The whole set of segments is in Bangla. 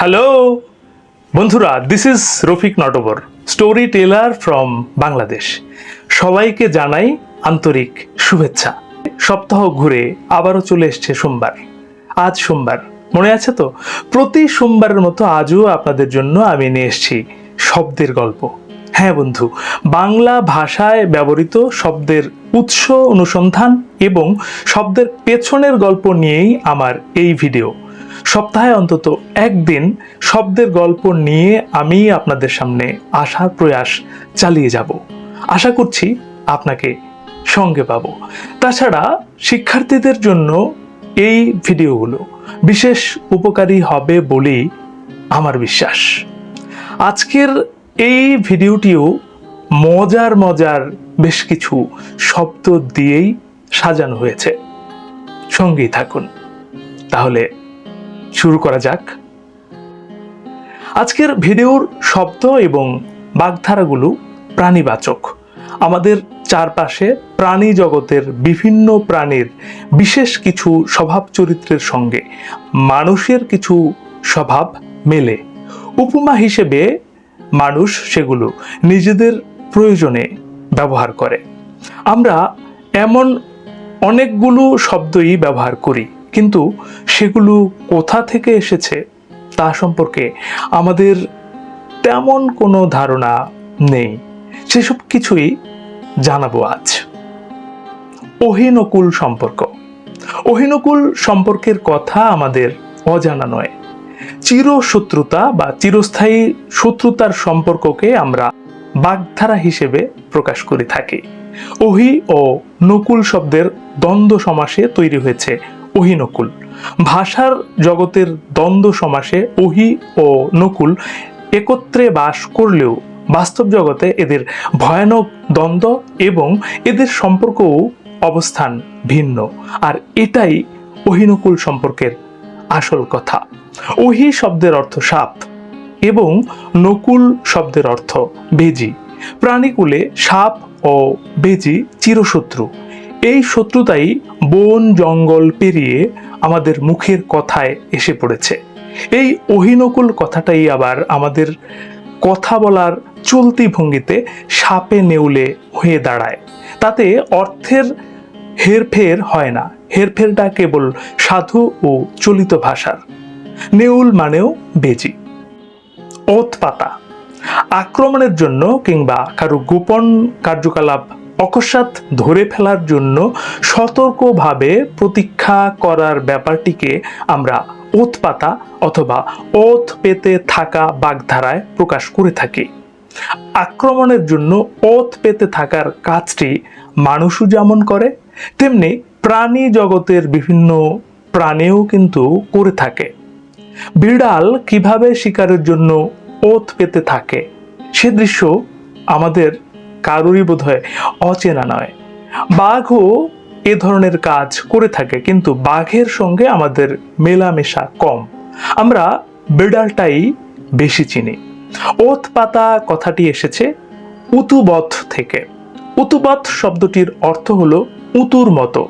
হ্যালো বন্ধুরা this is Rafiq Natabar story teller from Bangladesh সবাইকে জানাই আন্তরিক শুভেচ্ছা। সপ্তাহ ঘুরে আবারও চলে এসছে সোমবার। আজ সোমবার, মনে আছে তো? প্রতি সোমবারের মতো আজও আপনাদের জন্য আমি নিয়ে এসেছি শব্দের গল্প। হ্যাঁ বন্ধু, বাংলা ভাষায় ব্যবহৃত শব্দের উৎস, অনুসন্ধান এবং শব্দের পেছনের গল্প নিয়েই আমার এই ভিডিও। সপ্তাহে অন্তত একদিন শব্দের গল্প নিয়ে আমি আপনাদের সামনে আসার প্রয়াস চালিয়ে যাব। আশা করছি আপনাকে সঙ্গে পাবো। তাছাড়া শিক্ষার্থীদের জন্য এই ভিডিওগুলো বিশেষ উপকারী হবে বলেই আমার বিশ্বাস। আজকের এই ভিডিওটিও মজার মজার বেশ কিছু শব্দ দিয়েই সাজানো হয়েছে। সঙ্গেই থাকুন। তাহলে শুরু করা যাক। আজকের ভিডিওর শব্দ এবং বাগধারাগুলো প্রাণীবাচক। আমাদের চারপাশে প্রাণী জগতের বিভিন্ন প্রাণীর বিশেষ কিছু স্বভাব চরিত্রের সঙ্গে মানুষের কিছু স্বভাব মেলে। উপমা হিসেবে মানুষ সেগুলো নিজেদের প্রয়োজনে ব্যবহার করে। আমরা এমন অনেকগুলো শব্দই ব্যবহার করি। কিন্তু সেগুলো কোথা থেকে এসেছে তা সম্পর্কে আমাদের তেমন কোনো ধারণা নেই। সেসব কিছুই জানাব আজ। অহিনকুল সম্পর্ক। অহিনকুল সম্পর্কের কথা আমাদের অজানা নয়। চিরশত্রুতা বা চিরস্থায়ী শত্রুতার সম্পর্ককে আমরা বাগধারা হিসেবে প্রকাশ করে থাকি। অহি ও নকুল শব্দের দ্বন্দ্ব সমাসে তৈরি হয়েছে অহিনকুল ভাষার জগতের দ্বন্দ্ব সমাসে অহি ও নকুল একত্রে বাস করলেও বাস্তব জগতে এদের ভয়ানক দ্বন্দ্ব এবং এদের সম্পর্কও অবস্থান ভিন্ন। আর এটাই অহিনকুল সম্পর্কের আসল কথা। ওহি শব্দের অর্থ সাপ এবং নকুল শব্দের অর্থ বেজি। প্রাণীকুলে সাপ ও বেজি চিরশত্রু। এই শত্রুতাই বন, জঙ্গল পেরিয়ে আমাদের মুখের কথায় এসে পড়েছে। এই অহিনকুল কথাটাই আবার আমাদের কথা বলার চলতি ভঙ্গিতে সাপে নেউলে হয়ে দাঁড়ায়। তাতে অর্থের হেরফের হয় না। হেরফেরটা কেবল সাধু ও চলিত ভাষার। নেউল মানেও বেজি। ওত পাতা আক্রমণের জন্য কিংবা কারও গোপন কার্যকলাপ অকস্মাৎ ধরে ফেলার জন্য সতর্কভাবে প্রতীক্ষা করার ব্যাপারটিকে আমরা ওত পাতা অথবা ওত পেতে থাকা বাগধারায় প্রকাশ করে থাকি। আক্রমণের জন্য ওত পেতে থাকার কাজটি মানুষও যেমন করে, তেমনি প্রাণী জগতের বিভিন্ন প্রাণীও কিন্তু করে থাকে। বিড়াল কীভাবে শিকারের জন্য ওত পেতে থাকে, সে দৃশ্য আমাদের কারোরই বোধ হয় অচেনা নয়। বাঘও এ ধরনের কাজ করে থাকে, কিন্তু বাঘের সঙ্গে আমাদের মেলামেশা কম। আমরা বিড়ালটাই বেশি চিনি। ওত পাতা কথাটি এসেছে উতুবথ থেকে। উতুবথ শব্দটির অর্থ হলো উতুর মতো।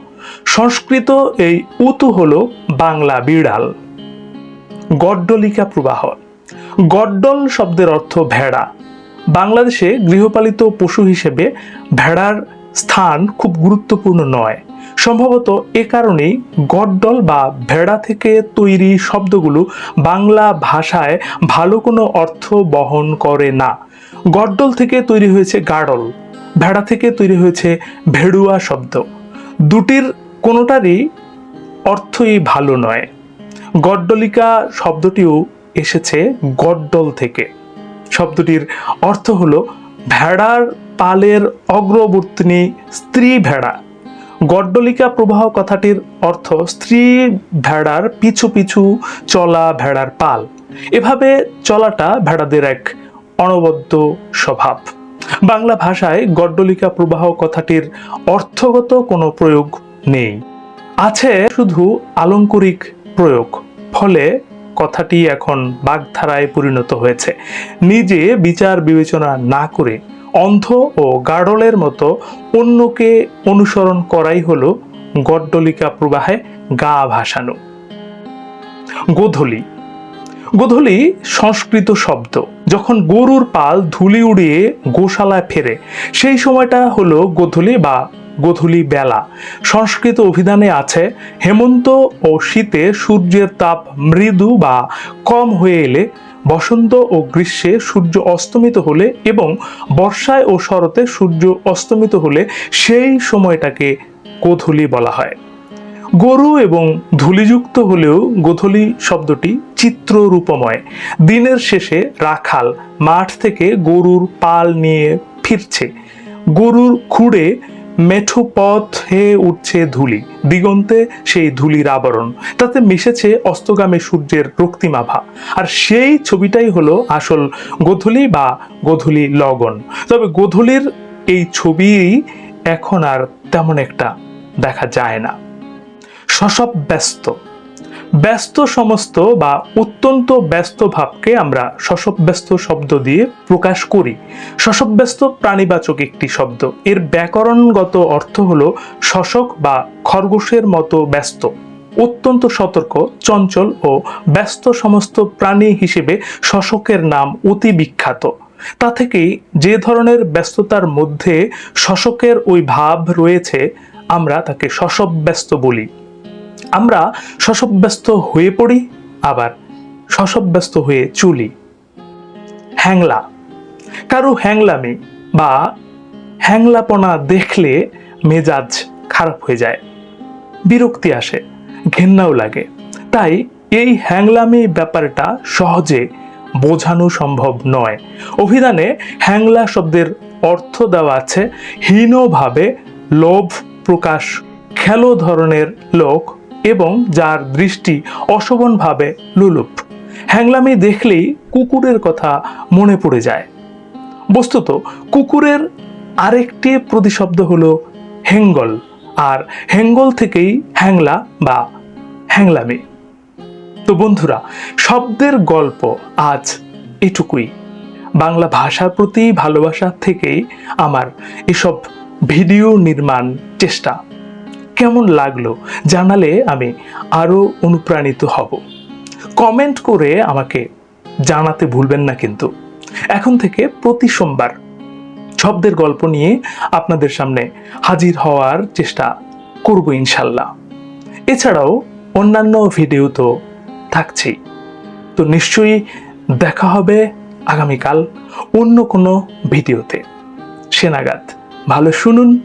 সংস্কৃত এই উতু হলো বাংলা বিড়াল। গড্ডলিকা প্রবাহ। গড্ডল শব্দের অর্থ ভেড়া। বাংলাদেশে গৃহপালিত পশু হিসেবে ভেড়ার স্থান খুব গুরুত্বপূর্ণ নয়। সম্ভবত এ কারণেই গড্ডল বা ভেড়া থেকে তৈরি শব্দগুলো বাংলা ভাষায় ভালো কোনো অর্থ বহন করে না। গড্ডল থেকে তৈরি হয়েছে গাডল, ভেড়া থেকে তৈরি হয়েছে ভেড়ুয়া শব্দ। দুটির কোনোটারই অর্থই ভালো নয়। গড্ডলিকা শব্দটিও এসেছে গড্ডল থেকে। শব্দটির অর্থ হলো ভেড়ার পালের অগ্রবর্তিনী স্ত্রী ভেড়া। গড্ডলিকা প্রবাহ কথাটির অর্থ স্ত্রী ভেড়ার পিছু পিছু চলা ভেড়ার পাল। এভাবে চলাটা ভেড়াদের এক অনবদ্য স্বভাব। বাংলা ভাষায় গড্ডলিকা প্রবাহ কথাটির অর্থগত কোনো প্রয়োগ নেই। আছে শুধু আলঙ্করিক প্রয়োগ, ফলে কথাটি এখন বাগধারায় পরিণত হয়েছে। নিজে বিচার বিবেচনা না করে অন্ধ ও গাঢ়লের মতো অন্যকে অনুসরণ করাই হলো গড্ডলিকা প্রবাহে গা ভাসানো। গোধূলি। গোধূলি সংস্কৃত শব্দ। যখন গরুর পাল ধুলি উড়িয়ে গোশালায় ফেরে, সেই সময়টা হলো গোধূলি বা গোধূলি বেলা। সংস্কৃত অভিধানে আছে, হেমন্ত ও শীতে সূর্যের তাপ মৃদু বা কম হয়ে এলে বসন্ত ও গ্রীষ্মে সূর্য অস্তমিত হলে এবং বর্ষায় ও শরতে সূর্য অস্তমিত হলে সেই সময়টাকে গোধূলি বলা হয়। গরু এবং ধূলিযুক্ত হলেও গোধূলি শব্দটি চিত্ররূপময়। দিনের শেষে রাখাল মাঠ থেকে গরুর পাল নিয়ে ফিরছে। গরুর খুঁড়ে মেঠো পথ উঠছে ধুলি, দিগন্তে সেই ধুলির আবরণ, তাতে মিশেছে অস্তগামী সূর্যের রক্তিমাভা আর সেই ছবিটাই হলো আসল গোধূলি বা গোধূলি লগন। তবে গোধূলির এই ছবি এখন আর তেমন একটা দেখা যায় না। সশব ব্যস্ত। ব্যস্ত সমস্ত বা অত্যন্ত ব্যস্ত ভাবকে আমরা শশব ব্যস্ত শব্দ দিয়ে প্রকাশ করি। শশব ব্যস্ত প্রাণীবাচক একটি শব্দ। এর ব্যাকরণগত অর্থ হলো শশক বা খরগোশের মতো ব্যস্ত। অত্যন্ত সতর্ক, চঞ্চল ও ব্যস্ত সমস্ত প্রাণী হিসেবে শশকের নাম অতি বিখ্যাত। তা থেকেই যে ধরনের ব্যস্ততার মধ্যে শশকের ওই ভাব রয়েছে, আমরা তাকে শশব ব্যস্ত বলি। আমরা শশব্যস্ত হয়ে পড়ি, আবার শশব্যস্ত হয়ে চুলি। হ্যাংলা। কারও হ্যাংলামি বা হ্যাংলাপনা দেখলে মেজাজ খারাপ হয়ে যায়। বিরক্তি আসে, ঘেন্নাও লাগে। তাই এই হ্যাংলামি ব্যাপারটা সহজে বোঝানো সম্ভব নয়। অভিধানে হ্যাংলা শব্দের অর্থ দেওয়া আছে, হীনভাবে লোভ প্রকাশ, খেলো ধরনের লোক এবং যার দৃষ্টি অশোভনভাবে লুলুপ। হ্যাংলামি দেখলেই কুকুরের কথা মনে পড়ে যায়। বস্তুত, কুকুরের আরেকটি প্রতিশব্দ হলো হেঙ্গল, আর হেঙ্গল থেকেই হ্যাংলা বা হ্যাংলামি। তো বন্ধুরা, শব্দের গল্প আজ এটুকুই। বাংলা ভাষার প্রতি ভালোবাসা থেকেই আমার এসব ভিডিও নির্মাণ চেষ্টা। কেমন লাগল জানালে আমি আরও অনুপ্রাণিত হব। কমেন্ট করে আমাকে জানাতে ভুলবেন না কিন্তু। এখন থেকে প্রতি সোমবার শব্দের গল্প নিয়ে আপনাদের সামনে হাজির হওয়ার চেষ্টা করব ইনশাল্লাহ। এছাড়াও অন্যান্য ভিডিও তো থাকছেই। তো নিশ্চয়ই দেখা হবে আগামীকাল অন্য কোনো ভিডিওতে। সেনাগাত ভালো শুনুন,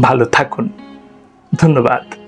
ভালো থাকুন। ধন্যবাদ।